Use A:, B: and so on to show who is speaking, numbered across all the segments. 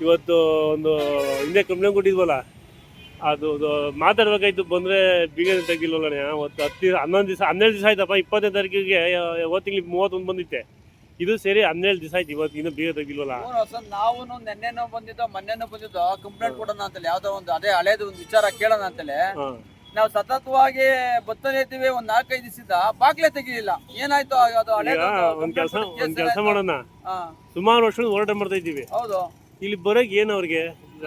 A: ಇವತ್ತು ಒಂದು ಹಿಂದೆ ಕಂಪ್ಲೇಂಟ್ ಕೊಟ್ಟಿದ್ವಲ್ಲ? ಅದು ಮಾತಾಡ್ಬೇಕಾಯ್ತು ಬಂದ್ರೆ ಬೀಗ ತೆಗಿಲ್ವಲ್ಲ ಅವತ್ತು ಹತ್ತು ಹನ್ನೊಂದು ದಿವಸ ಹನ್ನೆರಡು ದಿವಸ ಆಯ್ತಪ್ಪ ಇಪ್ಪತ್ತನೇ ತಾರೀಕಿಗೆ ತಿಂಗ್ಳಿಗೆ ಮೂವತ್ತೊಂದು ಬಂದಿತ್ತೆ. ಇದು ಸೇರಿ ಹನ್ನೆರಡು ದಿವಸ ಆಯ್ತು ಇವತ್ತು ಇನ್ನೂ ಬೀಗ ತೆಗಿಲ್ವಲ್ಲ
B: ನಾವು ನೆನ್ನೆನೋ ಬಂದಿದ್ದೋ ಮೊನ್ನೆನೋ ಬಂದಿದ್ದೋ ಕಂಪ್ಲೇಂಟ್ ಕೊಡೋಣ ಅಂತೇಳಿ ಯಾವ್ದೋ ಒಂದು ಅದೇ ಹಳೇದು ಒಂದು ವಿಚಾರ ಕೇಳೋಣ ಅಂತೇಳಿ.
A: ಹಾ.
B: ನಾವು ಸತತವಾಗಿ ಬತ್ತನೇ ಇದ್ದೀವಿ ಒಂದ್ ನಾಲ್ಕೈದು ದಿವಸದ ಬಾಗ್ಲೇ ತೆಗಿಲಿಲ್ಲ. ಏನಾಯ್ತು ಅದು
A: ಈಗ
B: ಹಳೇದು
A: ಒಂದ್ ಕೆಲಸ ಒಂದ್ ಕೆಲಸ ಮಾಡೋಣ. ಸುಮಾರು ವರ್ಷ ಹೋರಾಟ ಮಾಡ್ತಾ ಇದ್ದೀವಿ.
B: ಹೌದು.
A: ಇಲ್ಲಿ ಬರೋಕ್ ಏನ್ ಅವ್ರಿಗೆ?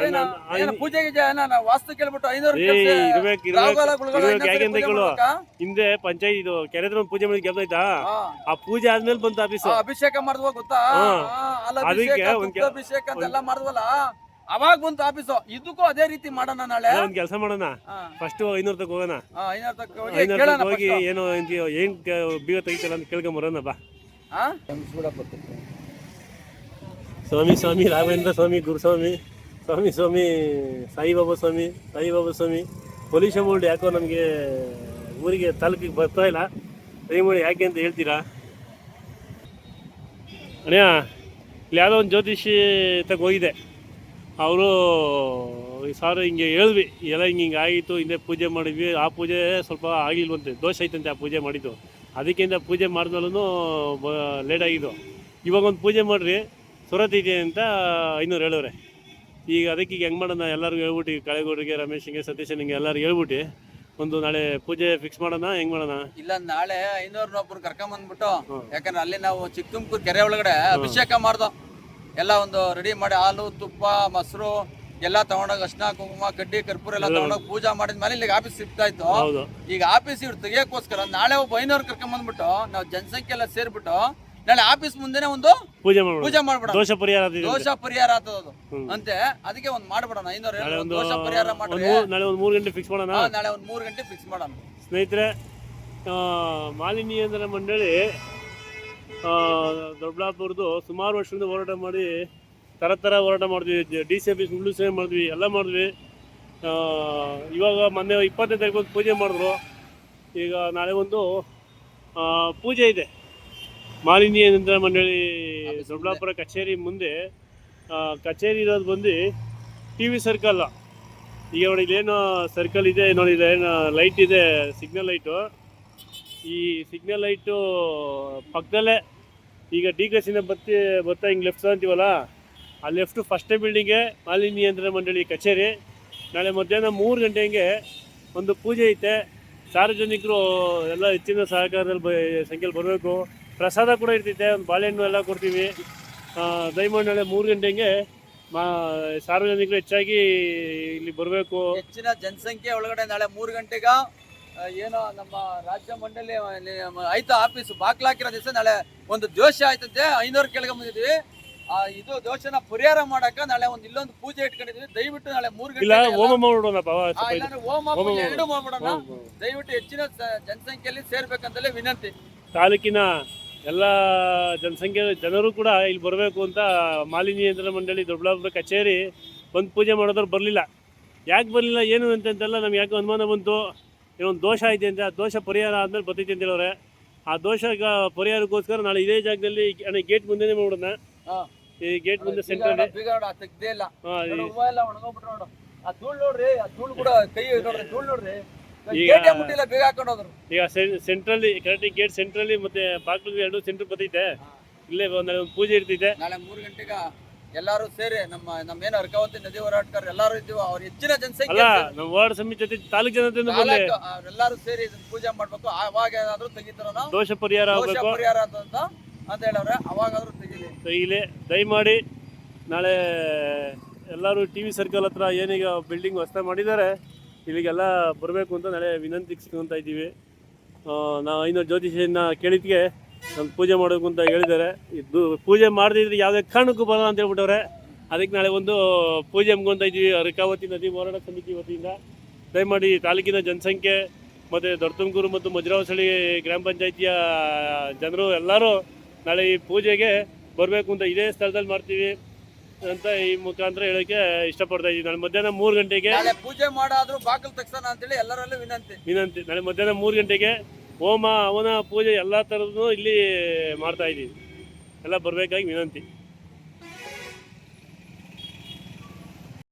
B: ಏನು ಏನು ಪೂಜೆ ಗೀಜೆ ಏನೋ ನಾವು ವಾಸ್ತು ಕೇಳ್ಬಿಟ್ಟು ಐನೂರು
A: ಏ
B: ಕೆಲ್ಸ
A: ಇರ್ಬೇಕು ಇರ್ಬೇಕು.
B: ರಾಹುಗಾಲ ಗುಳುಗಾಲ
A: ಇರ್ಬೇಕು.
B: ಇನ್ನೊಂದ್ಸರಿ
A: ಯಾಕೆಂತ
B: ಪೂಜೆ
A: ಕೇಳು.
B: ಮಾಡ್ಬೇಕಾ?
A: ಹಿಂದೆ ಪಂಚಾಯತ್ ಇದು ಕೆರೆ ಹತ್ರ ಒಂದ್ ಪೂಜೆ ಮಾಡಿ ಗೆಲ್ದಾಯ್ತಾ
B: ಹಾ.
A: ಆ ಪೂಜೆ ಆದ್ಮೇಲೆ ಬಂತ ಆಫೀಸ್.
B: ಆ, ಅಭಿಷೇಕ ಮಾಡಿದ್ವಾ ಗೊತ್ತಾ?
A: ಹಾ.
B: ಆ, ಅಲ್ಲ
A: ಅದಕ್ಕೆ
B: ಅಭಿಷೇಕ
A: ಒಂದ್
B: ಅಭಿಷೇಕ ಅಂತೆಲ್ಲ ಮಾಡಿದ್ವಲ್ಲ ಅವಾಗ ಬಂತು ಆಫೀಸು. ಇದಕ್ಕೂ ಅದೇ ರೀತಿ ಮಾಡೋಣ ನಾಳೆ.
A: ಒಂದ್ ಕೆಲಸ ಮಾಡೋಣ. ಫಸ್ಟ್ ಐನೂರ್ ತಕ ಹೋಗೋಣ.
B: ಆ, ಐನೂರು ತಕ್ಕ ಹೋಗಿ
A: ಐನೂರು
B: ಕೇಳೋಣ
A: ತಕ ಹೋಗಿ
B: first.
A: ಏನೋ ಏನ್ ಕ- ಬೀಗ ತೆಗಿತಾರ ಅಂತ ಕೇಳ್ಕೊಂಬರೋಣ ಬಾ.
B: ಆ?
A: ಸ್ವಾಮಿ ಸ್ವಾಮಿ ರಾಘವೇಂದ್ರ ಸ್ವಾಮಿ ಗುರುಸ್ವಾಮಿ ಸ್ವಾಮಿ ಸ್ವಾಮಿ ಸಾಯಿಬಾಬಾ ಸ್ವಾಮಿ ಸಾಯಿಬಾಬಾ ಸ್ವಾಮಿ ಪೊಲೀಸ್ ಅಮೌಂಟ್ ಯಾಕೋ ನಮಗೆ ಊರಿಗೆ ತಾಲೂಕಿಗೆ ಬರ್ತಾ ಇಲ್ಲ. ದಯಮಾಡಿ ಯಾಕೆ ಅಂತ ಹೇಳ್ತೀರಾ? ಅಣ್ಣ ಇಲ್ಲಿ ಯಾವುದೋ ಒಂದು ಜ್ಯೋತಿಷಿ ತಗ ಹೋಗಿದೆ. ಅವರು ಸಾರು ಹಿಂಗೆ ಹೇಳಿದ್ವಿ ಎಲ್ಲ ಹಿಂಗೆ ಹಿಂಗೆ ಆಗಿತ್ತು ಹಿಂದೆ ಪೂಜೆ ಮಾಡಿದ್ವಿ ಆ ಪೂಜೆ ಸ್ವಲ್ಪ ಆಗಿಲ್ವಂತೆ ದೋಷ ಐತಂತೆ ಆ ಪೂಜೆ ಮಾಡಿದ್ದು. ಅದಕ್ಕಿಂತ ಪೂಜೆ ಮಾಡಿದ್ಮೇಲೂ ಲೇಟ್ ಆಗಿದ್ದು. ಇವಾಗ ಒಂದು ಪೂಜೆ ಮಾಡಿರಿ ಇದೆ ಅಂತ ಐನೂರು ಹೇಳವ್ರೆ ಈಗ ಅದಕ್ಕೆ ಈಗ ಹೆಂಗೆ ಮಾಡೋಣ ಎಲ್ಲರಿಗೂ ಹೇಳ್ಬಿಟ್ಟು ಈಗ ಕಳೆಗೌಡರಿಗೆ ರಮೇಶಿಗೆ ಸತೀಶನಿಗೆ ಎಲ್ಲರಿಗೂ ಹೇಳ್ಬಿಟ್ಟು ಒಂದು ನಾಳೆ ಪೂಜೆ ಫಿಕ್ಸ್ ಮಾಡೋಣ ಹೆಂಗ್ ಮಾಡೋಣ?
B: ಇಲ್ಲ ನಾಳೆ ಐನೂರು ಒಬ್ರು
A: ಕರ್ಕೊಂಬಂದ್ಬಿಟ್ಟು
B: ಯಾಕಂದ್ರೆ ಅಲ್ಲಿ ನಾವು ಚಿಕ್ಕ ತುಮಕೂರು ಕೆರೆ ಒಳಗಡೆ ಅಭಿಷೇಕ ಮಾಡ್ದೋ. ಎಲ್ಲ ಒಂದು ರೆಡಿ ಮಾಡಿ ಹಾಲು ತುಪ್ಪ ಮೊಸರು ಎಲ್ಲ ತಗೊಂಡಾಗ ಅರ್ಶಿನ ಕುಂಕುಮ ಕಡ್ಡಿ ಕರ್ಪೂರ ಎಲ್ಲ ತಗೊಂಡಾಗ ಪೂಜಾ ಮಾಡಿದ್ಮೇಲೆ ಇಲ್ಲಿಗೆ ಆಫೀಸ್ ಸಿಗ್ತಾ ಇತ್ತು. ಈಗ ಆಫೀಸ್ ಇವ್ರು ತೆಗಿಯೋಕ್ಕೋಸ್ಕರ ನಾಳೆ ಒಬ್ಬ ಐನೂರು ಕರ್ಕೊಂಡ್ ಬಂದ್ಬಿಟ್ಟು ನಾವು ಜನಸಂಖ್ಯೆ ಎಲ್ಲ ಸೇರ್ಬಿಟ್ಟು ನಾಳೆ ಆಫೀಸ್ ಮುಂದೆನೆ ಒಂದು
A: ಪೂಜೆ
B: ಪೂಜೆ ಮಾಡ್ಬಿಡೋಣ.
A: ದೋಷ ಪರಿಹಾರ
B: ದೋಷ ಪರಿಹಾರ
A: ಆತದದು
B: ಅಂತೆ ಅದಕ್ಕೆ ಒಂದ್ ಮಾಡ್ಬಿಡೋಣ. ಐನೂರ
A: ನಾಳೆ ಒಂದು
B: ದೋಷ ಪರಿಹಾರ
A: ಮಾಡ್ಬೋದು ನಾಳೆ ಒಂದು ಮೂರು ಗಂಟೆ ಫಿಕ್ಸ್ ಮಾಡೋಣ?
B: ನಾಳೆ ಒಂದ್ ಮೂರು ಗಂಟೆ ಫಿಕ್ಸ್ ಮಾಡೋಣ.
A: ಸ್ನೇಹಿತರೆ ಆ, ಮಾಲಿನ್ಯೇಂದ್ರ ಮಂಡಳಿ ದೊಡ್ಡಬಳ್ಳಾಪುರದ್ದು ಸುಮಾರು ವರ್ಷದಿಂದ ಹೋರಾಟ ಮಾಡಿ ಥರ ಥರ ಹೋರಾಟ ಮಾಡಿದ್ವಿ. ಡಿ ಸಿ ಆಫೀಸ್ ಮುಳ್ಳು ಸೇವೆ ಮಾಡಿದ್ವಿ, ಎಲ್ಲ ಮಾಡಿದ್ವಿ. ಇವಾಗ ಮೊನ್ನೆ ಇಪ್ಪತ್ತನೇ ತಾರೀಕು ಒಂದು ಪೂಜೆ ಮಾಡಿದ್ರು. ಈಗ ನಾಳೆ ಒಂದು ಪೂಜೆ ಇದೆ. ಮಾಲಿನ್ಯ ನಿಯಂತ್ರಣ ಮಂಡಳಿ ದೊಡ್ಡಬಳ್ಳಾಪುರ ಕಚೇರಿ ಮುಂದೆ ಕಚೇರಿ ಇರೋದು ಬಂದು ಟಿ ವಿ ಸರ್ಕಲ್. ಈಗ ನೋಡಿ ಇಲ್ಲೇನು ಸರ್ಕಲ್ ಇದೆ, ನೋಡಿ ಏನು ಲೈಟ್ ಇದೆ ಸಿಗ್ನಲ್ ಲೈಟು ಈ ಸಿಗ್ನಲ್ ಲೈಟು ಪಕ್ಕದಲ್ಲೇ ಈಗ ಡಿ ಕೆಸಿನ ಬತ್ತಿ ಬರ್ತಾ ಹಿಂಗೆ ಲೆಫ್ಟ್ ಅಂತೀವಲ್ಲ, ಆ ಲೆಫ್ಟ್ ಫಸ್ಟೇ ಬಿಲ್ಡಿಂಗೆ ಮಾಲಿನ್ಯ ನಿಯಂತ್ರಣ ಮಂಡಳಿ ಕಚೇರಿ. ನಾಳೆ ಮಧ್ಯಾಹ್ನ ಮೂರು ಗಂಟೆಗೆ ಒಂದು ಪೂಜೆ ಐತೆ. ಸಾರ್ವಜನಿಕರು ಎಲ್ಲ ಹೆಚ್ಚಿನ ಸಹಕಾರದಲ್ಲಿ ಬ, ಸಂಖ್ಯೆಯಲ್ಲಿ ಬರಬೇಕು. ಪ್ರಸಾದ ಕೂಡ ಇರ್ತೈತೆ, ಒಂದು ಬಾಳೆಹಣ್ಣು ಎಲ್ಲ ಕೊಡ್ತೀವಿ. ದಯಮಾಡಿ ನಾಳೆ ಮೂರು ಗಂಟೆಗೆ ಮಾ, ಸಾರ್ವಜನಿಕರು ಹೆಚ್ಚಾಗಿ ಇಲ್ಲಿ ಬರಬೇಕು.
B: ಹೆಚ್ಚಿನ ಜನಸಂಖ್ಯೆ ಒಳಗಡೆ ನಾಳೆ ಮೂರು ಗಂಟೆಗ ಏನೋ ನಮ್ಮ ರಾಜ್ಯ ಮಂಡಳಿ ಐತ ಆಫೀಸ್ ಆಯ್ತು ಆಫೀಸ್ ಬಾಕ್ಲಾಕಿರೋ ದಿವಸ ನಾಳೆ ಒಂದು ದೋಷ ಆಯ್ತಂತೆ ಐನೂರು ಕೆಳಗೆ ಬಂದಿದ್ವಿ ಆ, ಇದು ದೋಷನ ಪರಿಹಾರ ಮಾಡಕ ನಾಳೆ ಒಂದು ಇಲ್ಲೊಂದು ಪೂಜೆ ಇಟ್ಕೊಂಡಿದ್ವಿ. ದಯವಿಟ್ಟು ನಾಳೆ ಮೂರು ಗಂಟೆ
A: ಹೋಮ
B: ಪೂಜೆ ಎರಡು ಮಾಡ್ಬಿಡೋಣ. ದಯವಿಟ್ಟು ಹೆಚ್ಚಿನ ಜನಸಂಖ್ಯೆಯಲ್ಲಿ ಸೇರ್ಬೇಕಂತಲೇ ವಿನಂತಿ.
A: ತಾಲೂಕಿನ ಎಲ್ಲ ಜನಸಂಖ್ಯೆ ಜನರು ಕೂಡ ಇಲ್ಲಿ ಬರಬೇಕು ಅಂತ ಮಾಲಿನ್ಯ ನಿಯಂತ್ರಣ ಮಂಡಳಿ ದೊಡ್ಡಬಳ್ಳಾಪುರ ಕಚೇರಿ ಬಂದು ಪೂಜೆ ಮಾಡೋದ್ರು ಬರಲಿಲ್ಲ. ಯಾಕೆ ಬರಲಿಲ್ಲ ಏನು ಅಂತಂತೆಲ್ಲ ನಮ್ಗೆ ಯಾಕೆ ಅನುಮಾನ ಬಂತು. ಏನೋ ಒಂದು ದೋಷ ಐತೆ ಅಂದರೆ ಆ ದೋಷ ಪರಿಹಾರ ಆದಮೇಲೆ ಬರ್ತೈತೆ ಅಂತ ಹೇಳೋರೆ. ಆ ದೋಷ ಪರಿಹಾರಕ್ಕೋಸ್ಕರ ನಾಳೆ ಇದೇ ಜಾಗದಲ್ಲಿ ಗೇಟ್ ಮುಂದೆನೇ ಮಾಡೋಣ. ಈ ಗೇಟ್ ಮುಂದೆ ಸೆಂಟರ್
B: ಬಿಗಾಡ ತೆಗ್ದೇ ಇಲ್ಲ.
A: ಹಾಂ
B: ನೋಡು, ಹೂವ ಎಲ್ಲ ಒಣಗೋಗ್ಬಿಟ್ರು ನೋಡು. ಆ ಧೂಳ್ ನೋಡ್ರಿ ಆ ಧೂಳ್ ಕೂಡ ಕೈ ನೋಡ್ರಿ ಧೂಳ್ ನೋಡ್ರಿ.
A: ಈಗ-
B: ಬೇಗ
A: ಈಗ ಸೆಂಟ್ರಲ್ಲಿ ಕರೆಕ್ಟ್ ಗೇಟ್ ಸೆಂಟ್ರಲ್ಲಿ ಮತ್ತೆ ಬಾಗಿಲು ಎರಡು ಸೆಂಟ್ರ್ ಬರ್ತೈತೆ. ಇಲ್ಲೇ ಒಂದು ಪೂಜೆ ಇರ್ತೈತೆ.
B: ನಾಳೆ ಮೂರು ಗಂಟೆಗ? ಎಲ್ಲಾರು ಸೇರಿ ನಮ್ಮ ನಮ್ಮ ಏನು ಅರ್ಕಾವತಿ ನದಿ ಹೋರಾಟಕಾರ ಎಲ್ಲಾರು ಇದ್ದೀವಿ ಅವ್ರ ಹೆಚ್ಚಿನ
A: ಅಲ್ಲ
B: ಜನಸಂಖ್ಯೆ
A: ನಮ್ಮ ವಾರ್ಡ್ ಸಮಿತಿ ಜೊತೆ ತಾಲೂಕು ಜನತೆಯಿಂದ
B: ಅವ್ರೆಲ್ಲರೂ ಸೇರಿ ಇದನ್ನ ಪೂಜೆ ಮಾಡ್ಬೇಕು. ಅವಾಗ ಏನಾದ್ರು ತೆಗಿತಾರ ನಾವು
A: ದೋಷ ಪರಿಹಾರ
B: ದೋಷ
A: ಆಗಬೇಕು.
B: ಪರಿಹಾರ ಅಂತ ಅಂತ ಹೇಳವ್ರೆ ಅವಾಗಾದ್ರೂ ತೆಗಿಲಿ.
A: ಇಲ್ಲಿ ದಯಮಾಡಿ ನಾಳೆ ಎಲ್ಲರೂ ಟಿ ವಿ ಸರ್ಕಲ್ ಹತ್ರ ಏನೀಗ ಬಿಲ್ಡಿಂಗ್ ವಸ್ತ ಮಾಡಿದ್ದಾರೆ ಇಲ್ಲಿಗೆಲ್ಲ ಬರಬೇಕು ಅಂತ ನಾಳೆ ವಿನಂತಿಸ್ಕೊಂತ ಇದ್ದೀವಿ. ನಾವು ಐನೂರು ಜ್ಯೋತಿಷಿಯನ್ನ ಕೇಳಿದ್ಗೆ ನಮ್ಮ ಪೂಜೆ ಮಾಡೋಕು ಅಂತ ಹೇಳಿದ್ದಾರೆ. ಇದು ಪೂಜೆ ಮಾಡದಿದ್ರೆ ಯಾವುದೇ ಕಾರಣಕ್ಕೂ ಬರಲ್ಲ ಅಂತ ಹೇಳ್ಬಿಟ್ಟವ್ರೆ. ಅದಕ್ಕೆ ನಾಳೆ ಒಂದು ಪೂಜೆ ಮುಗೊಂತ ಇದ್ದೀವಿ ಅರ್ಕಾವತಿ ನದಿ ಹೋರಾಟ ಸಮಿತಿ ವತಿಯಿಂದ. ದಯಮಾಡಿ ತಾಲೂಕಿನ ಜನಸಂಖ್ಯೆ ಮತ್ತು ದೊಡ್ಡತುಮಕೂರು ಮತ್ತು ಮಜರಾವಸಳಿ ಗ್ರಾಮ ಪಂಚಾಯಿತಿಯ ಜನರು ಎಲ್ಲರೂ ನಾಳೆ ಈ ಪೂಜೆಗೆ ಬರಬೇಕು ಅಂತ ಇದೇ ಸ್ಥಳದಲ್ಲಿ ಮಾಡ್ತೀವಿ ಅಂತ ಈ ಮುಖಾಂತರ ಹೇಳಕ್ಕೆ ಇಷ್ಟಪಡ್ತಾ ಇದ್ದೀವಿ ನಾಳೆ ಮಧ್ಯಾಹ್ನ ಮೂರು ಗಂಟೆಗೆ
B: ಪೂಜೆ ಮಾಡಾದ್ರೂ ಬಾಗಿಲು ತಕ್ಷಣ ಅಂತೇಳಿ ಎಲ್ಲರಲ್ಲೂ ವಿನಂತಿ.
A: ವಿನಂತಿ. ನಾಳೆ ಮಧ್ಯಾಹ್ನ ಮೂರು ಗಂಟೆಗೆ ಹೋಮ ಹವನ ಪೂಜೆ ಎಲ್ಲ ಥರದ್ದು ಇಲ್ಲಿ ಮಾಡ್ತಾ ಇದ್ದೀವಿ. ಎಲ್ಲ ಬರಬೇಕಾಗಿ ವಿನಂತಿ.